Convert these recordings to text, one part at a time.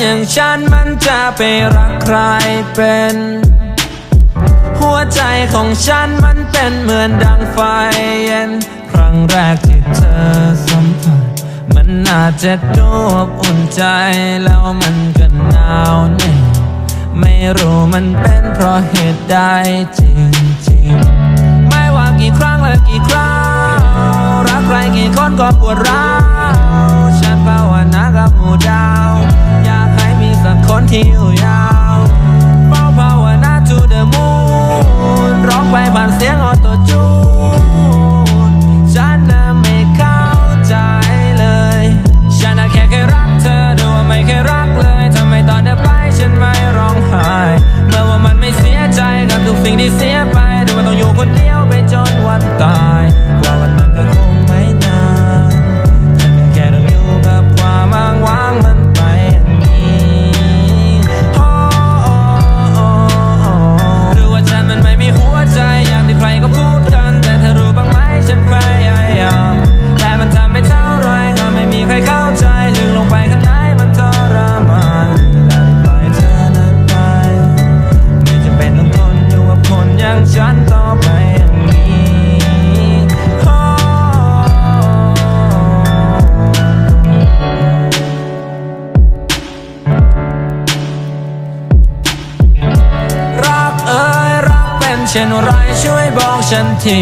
อย่างฉันมันจะไปรักใครเป็น หัวใจของฉันมันเป็นเหมือนดังไฟเย็น ครั้งแรกที่เธอสัมผัส มันอาจจะดูอบอุ่นใจแล้วมันก็หนาวแน่ไม่รู้มันเป็นเพราะเหตุใดจริงๆ ไม่ว่ากี่ครั้งและกี่คราวรักใครกี่คนก็ปวดร้าว เช่นไรช่วยบอกฉันที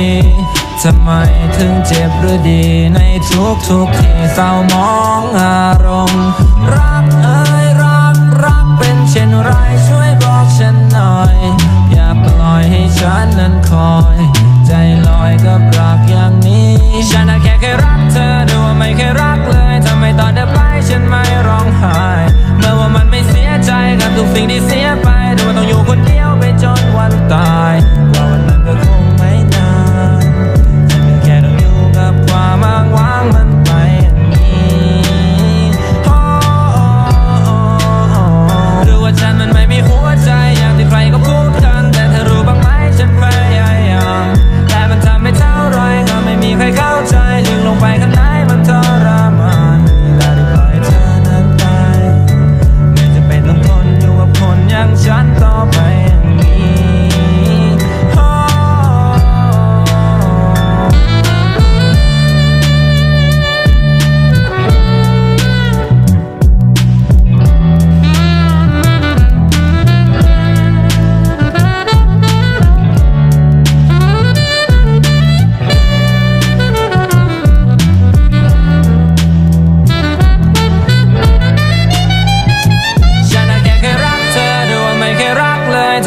ทำไมถึงเจ็บหรือดีในทุกทุกที่เศร้ามองอารมณ์ รักเอ่ยรักรักเป็นเช่นไรช่วยบอกฉันหน่อย อย่าปล่อยให้ฉันนั้นคอย ใจลอยกับรักอย่างนี้ ฉันน่ะแค่เคยรักเธอดูว่าไม่เคยรักเลยทำไมตอนเธอ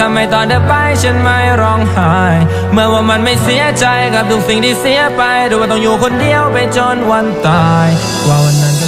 ำไมตอนเธอไปฉันไม่ร้องไห้ เมื่อว่ามันไม่เสียใจกับทุกสิ่งที่เสียไปดูว่าต้องอยู่คนเดียวไปจนวันตาย ว่าวันนั้น